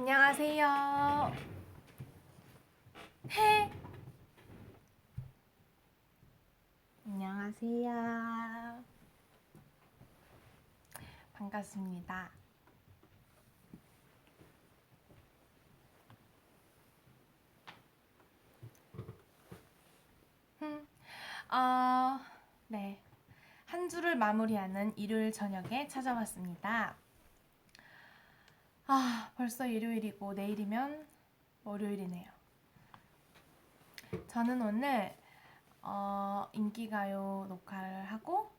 안녕하세요. 해. 안녕하세요. 반갑습니다. 음, 어, 네. 한 주를 마무리하는 일요일 저녁에 찾아왔습니다. 아, 벌써 일요일이고 내일이면 월요일이네요. 저는 오늘 어, 인기가요 녹화를 하고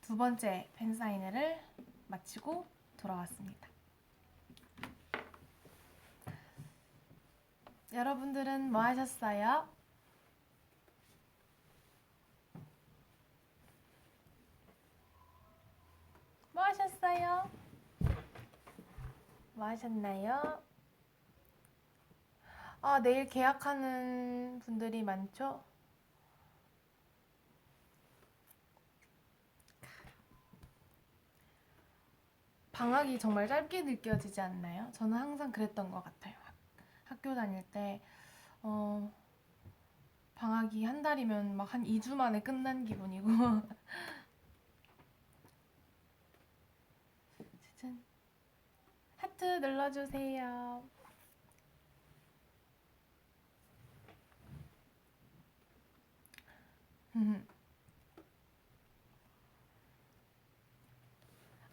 두 번째 팬사인회를 마치고 돌아왔습니다. 여러분들은 뭐 하셨어요? 뭐 하셨어요? 뭐 하셨나요? 아, 내일 계약하는 분들이 많죠? 방학이 정말 짧게 느껴지지 않나요? 저는 항상 그랬던 것 같아요. 학- 학교 다닐 때, 어, 방학이 한 달이면 막 한 2주 만에 끝난 기분이고. 짜잔. 하트 눌러주세요.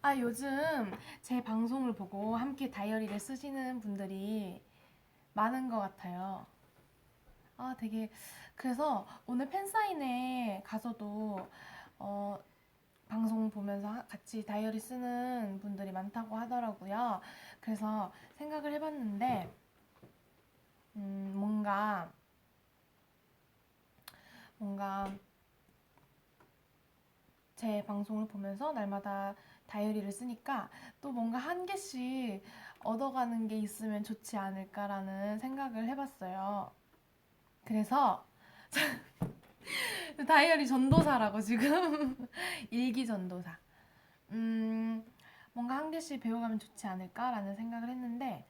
아, 요즘 제 방송을 보고 함께 다이어리를 쓰시는 분들이 많은 것 같아요. 아, 되게, 그래서 오늘 팬사인회 가서도, 어, 방송 보면서 하- 같이 다이어리 쓰는 분들이 많다고 하더라고요. 그래서 생각을 해봤는데, 음, 뭔가, 뭔가, 제 방송을 보면서 날마다 다이어리를 쓰니까 또 뭔가 한 개씩 얻어가는 게 있으면 좋지 않을까라는 생각을 해봤어요. 그래서 다이어리 전도사라고 지금 일기 전도사. 음, 뭔가 한 개씩 배워가면 좋지 않을까라는 생각을 했는데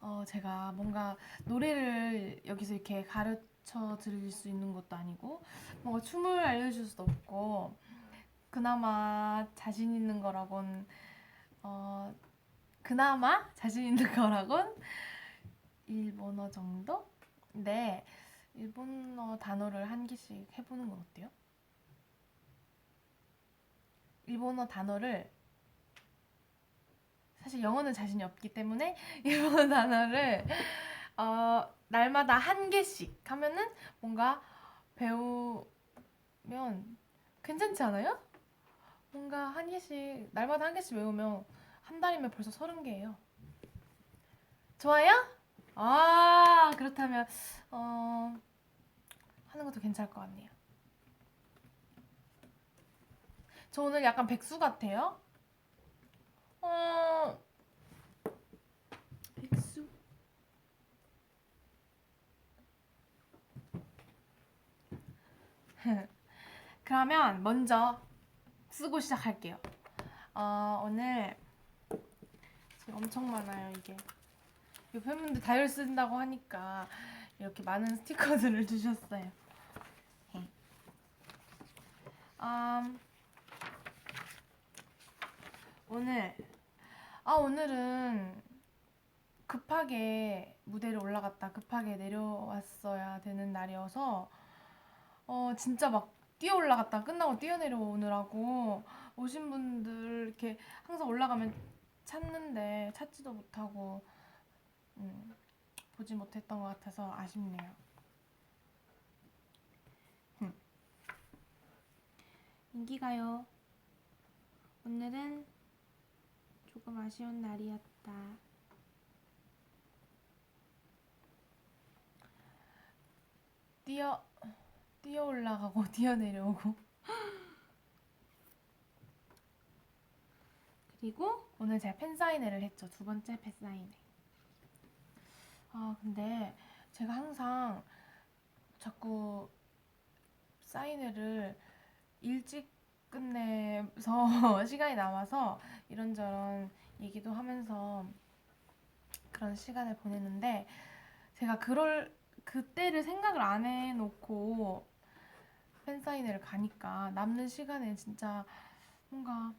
어, 제가 뭔가 노래를 여기서 이렇게 가르쳐 드릴 수 있는 것도 아니고 뭔가 춤을 알려줄 수도 없고 그나마 자신 있는 거라곤 어 그나마 자신 있는 거라곤 일본어 정도? 네, 일본어 단어를 한 개씩 해보는 건 어때요? 일본어 단어를 사실 영어는 자신이 없기 때문에 일본어 단어를 어, 날마다 한 개씩 하면은 뭔가 배우면 괜찮지 않아요? 뭔가 한 개씩 날마다 한 개씩 외우면 한 달이면 벌써 서른 개예요. 좋아요? 아 그렇다면 어 하는 것도 괜찮을 것 같네요. 저 오늘 약간 백수 같아요. 어 백수 그러면 먼저 쓰고 시작할게요. 어, 오늘 엄청 많아요, 이게. 이 팬분들 다이어리 쓴다고 하니까 이렇게 많은 스티커들을 주셨어요. 네. 음, 오늘 아 오늘은 급하게 무대를 올라갔다 급하게 내려왔어야 되는 날이어서 어 진짜 막 뛰어 올라갔다 끝나고 뛰어 내려오느라고 오신 분들 이렇게 항상 올라가면 찾는데 찾지도 못하고 음, 보지 못했던 것 같아서 아쉽네요. 흠. 인기가요. 오늘은 조금 아쉬운 날이었다. 뛰어 뛰어 올라가고 뛰어 내려오고. 그리고 오늘 제가 팬사인회를 했죠. 두 번째 팬사인회. 아 근데 제가 항상 자꾸 사인회를 일찍 끝내서 시간이 남아서 이런저런 얘기도 하면서 그런 시간을 보냈는데 제가 그럴 그때를 생각을 안 해놓고 팬사인회를 가니까 남는 시간에 진짜 뭔가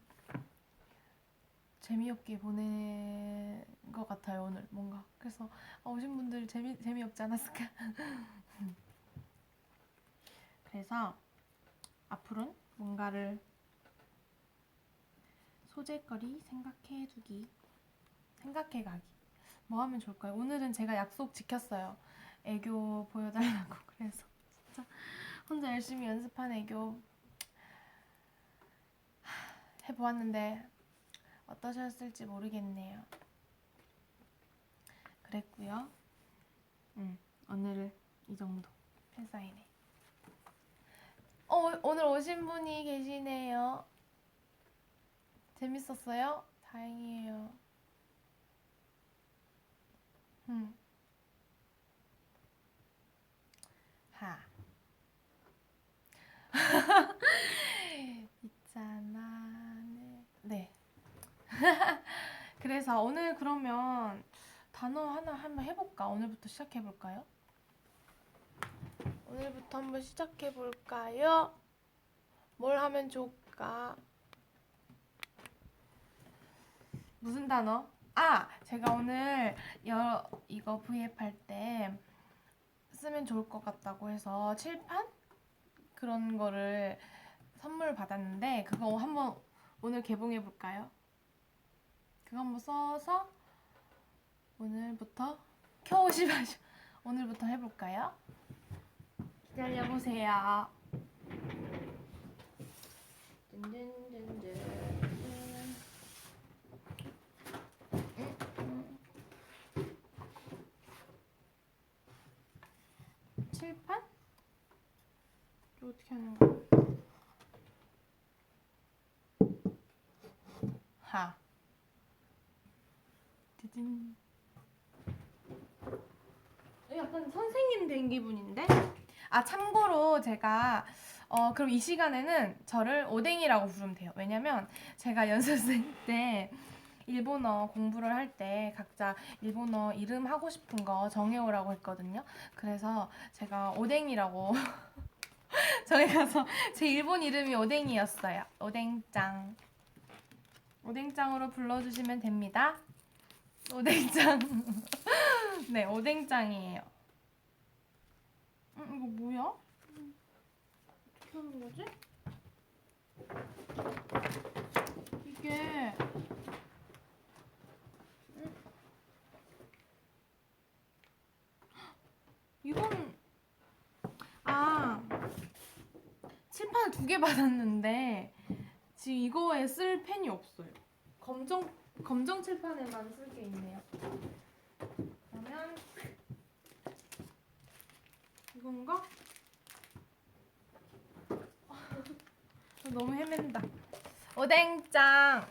재미없게 보낸 것 같아요 오늘. 뭔가. 그래서 아, 오신 분들 재미 재미없지 않았을까? 그래서 앞으로는 뭔가를 소재거리 생각해두기 생각해가기. 뭐 하면 좋을까요? 오늘은 제가 약속 지켰어요. 애교 보여달라고. 그래서 진짜 혼자 열심히 연습한 애교 하, 해보았는데 어떠셨을지 모르겠네요. 그랬고요. 음, 오늘은 이 정도 팬사인회. 어, 오늘 오신 분이 계시네요. 재밌었어요? 다행이에요. 음. 있잖아. 네. 네. 그래서 오늘 그러면 단어 하나 한번 해볼까? 오늘부터 시작해볼까요? 오늘부터 한번 시작해볼까요? 뭘 하면 좋을까? 무슨 단어? 아! 제가 오늘 여, 이거 V앱 할 때 쓰면 좋을 것 같다고 해서 칠판? 그런 거를 선물 받았는데 그거 한번 오늘 개봉해 볼까요? 그거 한번 써서 오늘부터 켜오시 마시 오늘부터 해볼까요? 기다려 보세요. 칠판? 이거 어떻게 하는 거야? 하. 드딘. 약간 선생님 된 기분인데? 아 참고로 제가 어 그럼 이 시간에는 저를 오뎅이라고 부르면 돼요. 왜냐면 제가 연습생 때 일본어 공부를 할 때 각자 일본어 이름 하고 싶은 거 정해오라고 했거든요. 그래서 제가 오뎅이라고 저희 가서 제 일본 이름이 오뎅이었어요. 오뎅짱. 오뎅짱으로 불러주시면 됩니다. 오뎅짱. 네, 오뎅짱이에요. 음, 이거 뭐야? 음, 어떻게 하는 거지? 이게 음. 이건 아 칠판을 두 개 받았는데 지금 이거에 쓸 펜이 없어요. 검정 검정 칠판에만 쓸 게 있네요. 그러면 이건가? 너무 헤맨다. 오뎅짱.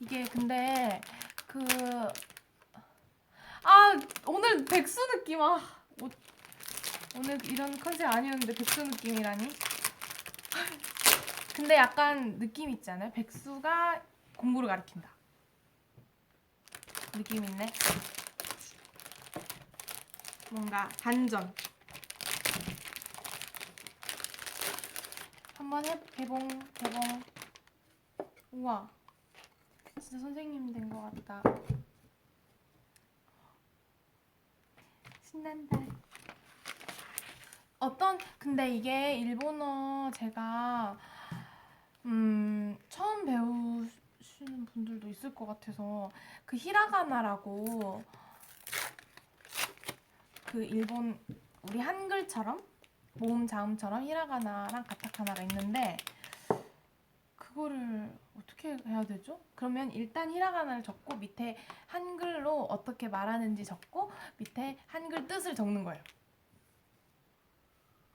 이게 근데 그 아 오늘 백수 느낌 아 오, 오늘 이런 컨셉 아니었는데 백수 느낌이라니. 근데 약간 느낌 있지 않아요? 백수가 공부를 가르친다. 느낌 있네. 뭔가 반전. 한번 해, 개봉, 개봉. 우와. 진짜 선생님 된 것 같다. 신난다. 어떤, 근데 이게 일본어 제가, 음, 처음 배우시는 분들도 있을 것 같아서, 그 히라가나라고, 그 일본, 우리 한글처럼, 모음 자음처럼 히라가나랑 가타카나가 있는데, 그거를 어떻게 해야 되죠? 그러면 일단 히라가나를 적고 밑에 한글로 어떻게 말하는지 적고 밑에 한글 뜻을 적는 거예요.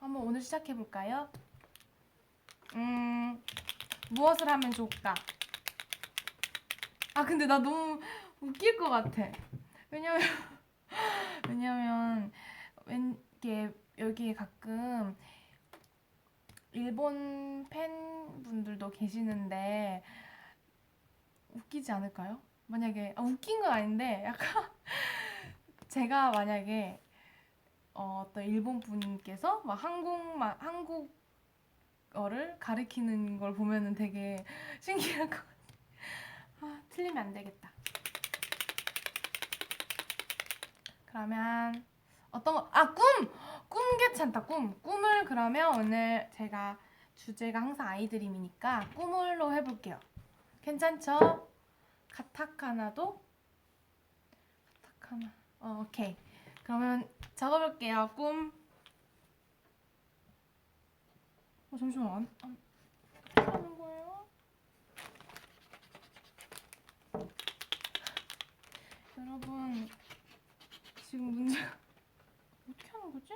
한번 오늘 시작해 볼까요? 음, 무엇을 하면 좋을까? 아, 근데 나 너무 웃길 것 같아. 왜냐면 왜냐면 왠 이게 여기에 가끔 일본 팬분들도 계시는데 웃기지 않을까요? 만약에 아, 웃긴 건 아닌데 약간 제가 만약에 어, 어떤 일본 분께서 막 한국말 한국어를 가르치는 걸 보면은 되게 신기할 것 같아. 아, 틀리면 안 되겠다. 그러면 어떤 거? 아, 꿈! 꿈 괜찮다. 꿈. 꿈을 그러면 오늘 제가 주제가 항상 아이드림이니까 꿈을로 해볼게요. 괜찮죠? 카타카나도 카타카나. 어, 오케이. 그러면 적어볼게요. 꿈. 어, 잠시만. 여러분, 지금 문제 어떻게 하는 거지?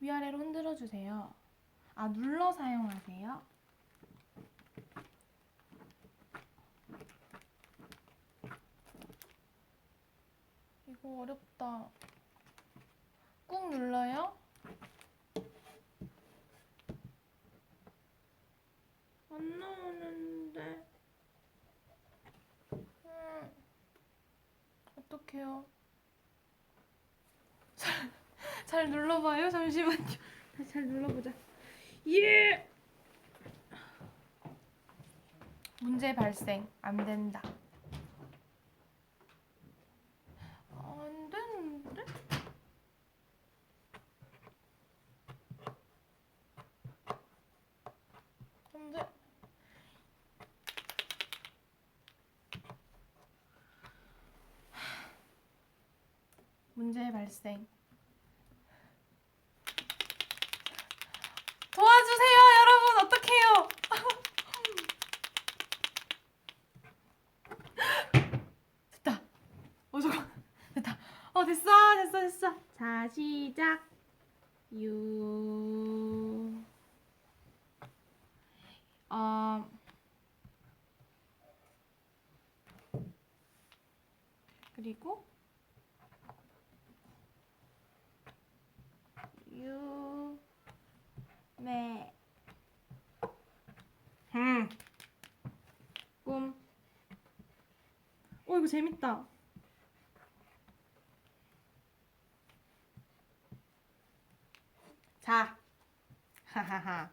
위아래로 흔들어 주세요. 아, 눌러 사용하세요. 이거 어렵다. 꾹 눌러요? 안 나오는데. 음, 어떡해요? 잘, 잘 눌러봐요. 잠시만요. 다시 잘 눌러보자. 예! 문제 발생. 안 된다. 안 되는데? 안 돼. 문제 발생. 도와주세요, 여러분. 어떡해요? 됐다. 어, 잠깐. 됐다. 어, 됐어. 됐어, 됐어. 자, 시작. 유. 어. 그리고 유. 매. 음. 꿈. 어, 이거 재밌다. 자. 하하하.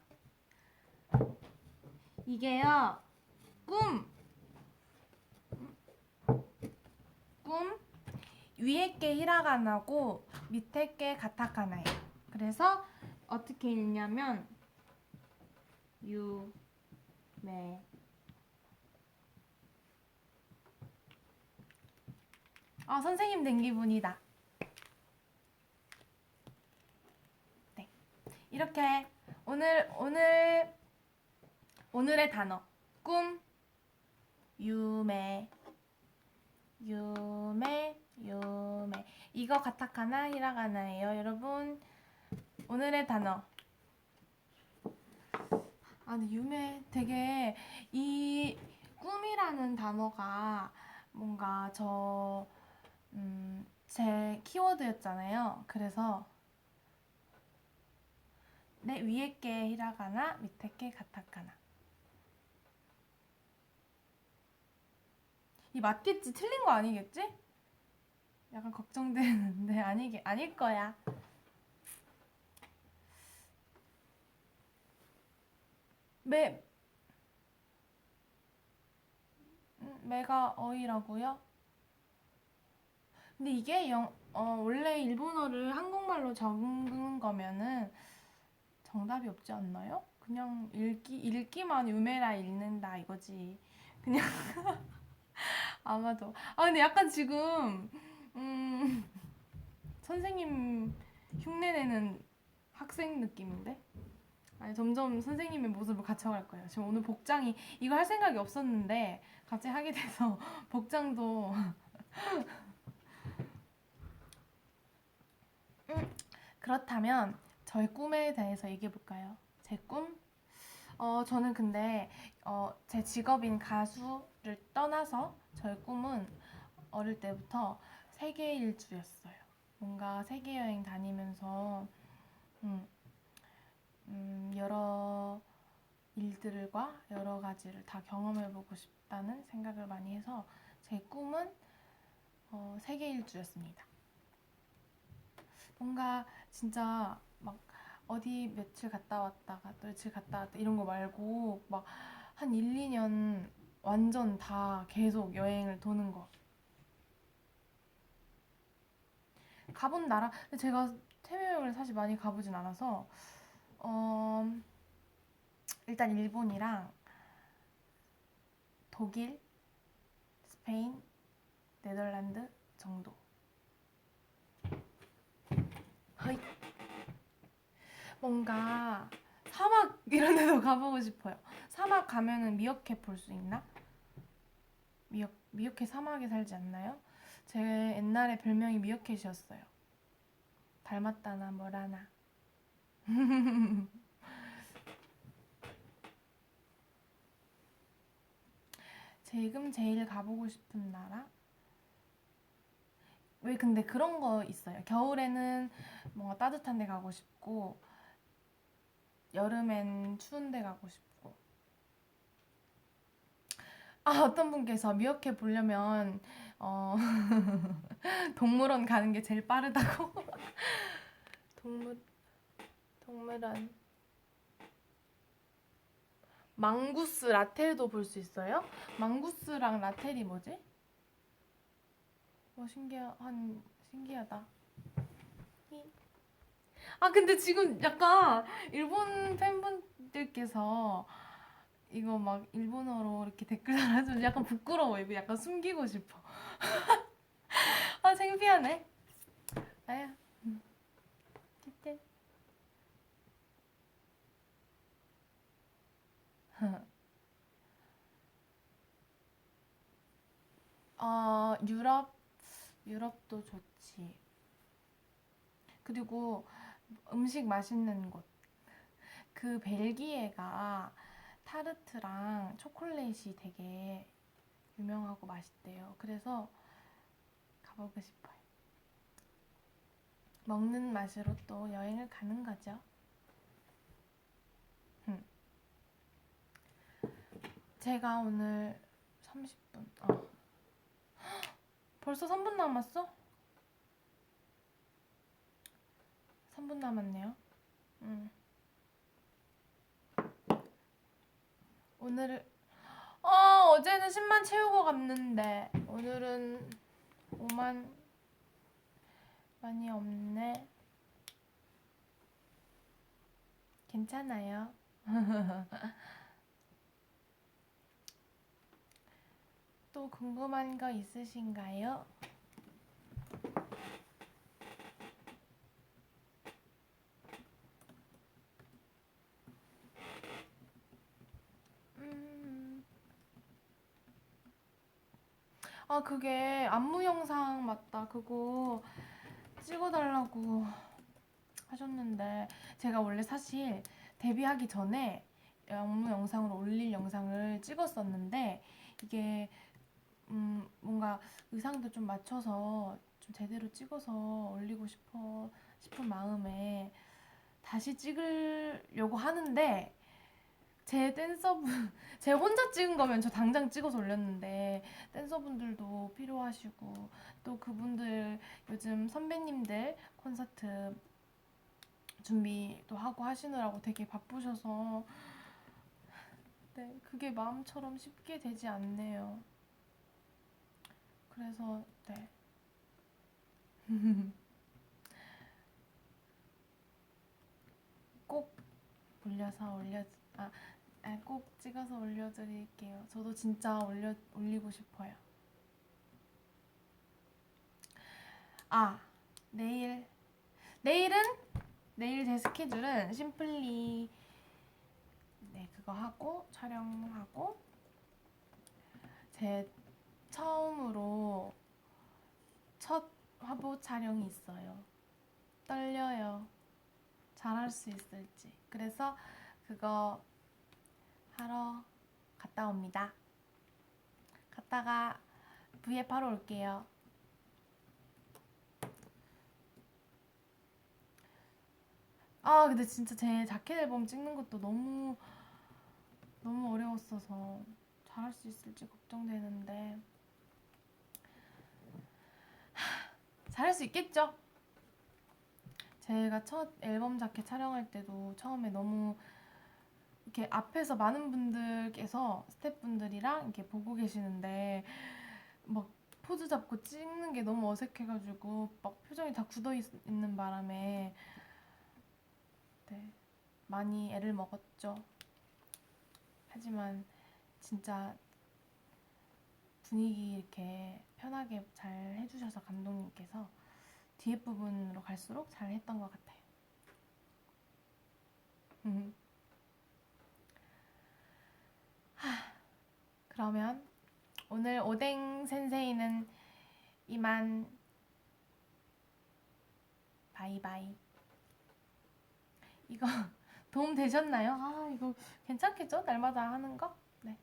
이게요. 꿈. 꿈. 위에 게 히라가나고 밑에 게 가타카나예요. 그래서 어떻게 읽냐면 유, 매. 아, 선생님 된 기분이다. 네. 이렇게 오늘 오늘 오늘의 단어 꿈 유메 유메 유메 이거 가타카나 히라가나예요 여러분 오늘의 단어 아 근데 유메 되게 이 꿈이라는 단어가 뭔가 저 음, 제 키워드였잖아요 그래서 내 위에 게 히라가나 밑에 게 가타카나 이 맞겠지? 틀린 거 아니겠지? 약간 걱정되는데 아니게 아닐 거야. 매 음, 매가 어이라고요? 근데 이게 영, 어, 원래 일본어를 한국말로 적은 거면은 정답이 없지 않나요? 그냥 읽기 읽기만 유메라 읽는다 이거지. 그냥 아마도. 아 근데 약간 지금 음 선생님 흉내내는 학생 느낌인데? 아니 점점 선생님의 모습을 갖춰갈 거예요. 지금 오늘 복장이 이거 할 생각이 없었는데 갑자기 하게 돼서 복장도 음, 그렇다면 저의 꿈에 대해서 얘기해 볼까요? 제 꿈? 어 저는 근데 어, 제 직업인 가수를 떠나서 저의 꿈은 어릴 때부터 세계 일주였어요. 뭔가 세계 여행 다니면서 음, 음, 여러 일들과 여러 가지를 다 경험해보고 싶다는 생각을 많이 해서 제 꿈은 어, 세계 일주였습니다. 뭔가 진짜 막 어디 며칠 갔다 왔다가 또 며칠 갔다 왔다 이런 거 말고 막 한 1, 2년 완전 다 계속 여행을 도는 거. 가본 나라, 근데 제가 여행을 사실 많이 가보진 않아서 어, 일단 일본이랑 독일, 스페인, 네덜란드 정도. 허이. 뭔가 사막 이런 데도 가보고 싶어요. 사막 가면은 미어캣 볼 수 있나? 미어, 미어캣 사막에 살지 않나요? 제 옛날에 별명이 미어캣이었어요. 닮았다나 뭐라나. 지금 제일 가보고 싶은 나라? 왜 근데 그런 거 있어요. 겨울에는 뭔가 따뜻한 데 가고 싶고, 여름엔 추운 데 가고 싶고. 아, 어떤 분께서 미어캣 보려면, 어, 동물원 가는 게 제일 빠르다고? 동물, 동물원. 망구스 라텔도 볼 수 있어요? 망구스랑 라텔이 뭐지? 어, 신기한, 신기하다. 히. 아, 근데 지금 약간 일본 팬분들께서 이거 막 일본어로 이렇게 댓글 달아주면 약간 부끄러워. 이거 약간 숨기고 싶어. 아, 창피하네. 아야. 어, 유럽, 유럽도 좋지. 그리고 음식 맛있는 곳. 그 벨기에가 타르트랑 초콜릿이 되게 유명하고 맛있대요. 그래서 가보고 싶어요. 먹는 맛으로 또 여행을 가는 거죠. 음. 제가 오늘 30분, 어. 벌써 3분 남았어? 3분 남았네요. 음. 오늘을 어, 어제는 10만 채우고 갔는데 오늘은 5만 많이 없네. 괜찮아요. 또 궁금한 거 있으신가요? 음. 아, 그게 안무 영상 맞다. 그거 찍어달라고 하셨는데, 제가 원래 사실 데뷔하기 전에 안무 영상으로 올릴 영상을 찍었었는데, 이게, 음, 뭔가 의상도 좀 맞춰서 좀 제대로 찍어서 올리고 싶어, 싶은 마음에 다시 찍으려고 하는데, 제 댄서분, 제 혼자 찍은 거면 저 당장 찍어서 올렸는데, 댄서분들도 필요하시고, 또 그분들 요즘 선배님들 콘서트 준비도 하고 하시느라고 되게 바쁘셔서, 네, 그게 마음처럼 쉽게 되지 않네요. 그래서, 네. 꼭 올려서 올려, 아, 아, 꼭 찍어서 올려드릴게요. 저도 진짜 올려, 올리고 싶어요. 아, 내일. 내일은? 내일 제 스케줄은 심플리, 네, 그거 하고, 촬영하고, 제 처음으로 첫 화보 촬영이 있어요. 떨려요. 잘할 수 있을지. 그래서 그거 하러 갔다 옵니다. 갔다가 V앱 하러 올게요. 아, 근데 진짜 제 자켓 앨범 찍는 것도 너무 너무 어려웠어서 잘할 수 있을지 걱정되는데 하, 잘할 수 있겠죠? 제가 첫 앨범 자켓 촬영할 때도 처음에 너무 이렇게 앞에서 많은 분들께서 스태프분들이랑 이렇게 보고 계시는데 막 포즈 잡고 찍는 게 너무 어색해가지고 막 표정이 다 굳어 있, 있는 바람에 네 많이 애를 먹었죠. 하지만 진짜 분위기 이렇게 편하게 잘 해주셔서 감독님께서 뒤에 부분으로 갈수록 잘 했던 것 같아요. 음. 하, 그러면 오늘 오뎅 센세이는 이만 바이바이. 이거 도움 되셨나요? 아 이거 괜찮겠죠? 날마다 하는 거? 네.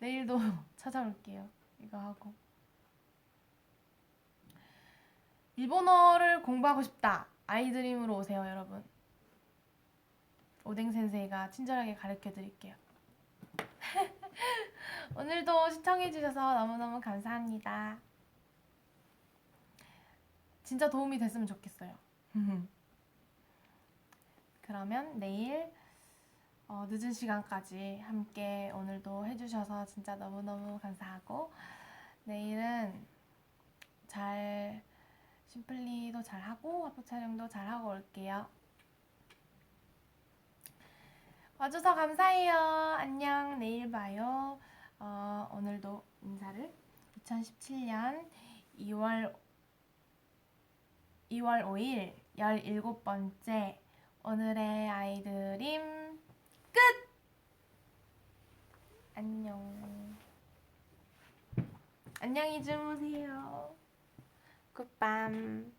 내일도 찾아올게요. 이거 하고. 일본어를 공부하고 싶다. 아이드림으로 오세요, 여러분. 오뎅 센세이가 친절하게 가르쳐 드릴게요. 오늘도 시청해 주셔서 너무너무 감사합니다. 진짜 도움이 됐으면 좋겠어요. 그러면 내일 어, 늦은 시간까지 함께 오늘도 해주셔서 진짜 너무너무 감사하고 내일은 잘 심플리도 잘 하고 화보 촬영도 잘 하고 올게요. 와줘서 감사해요. 안녕. 내일 봐요. 어, 오늘도 인사를 2017년 2월 2월 5일 17번째 오늘의 아이드림 끝! 안녕. 안녕히 주무세요. 굿밤.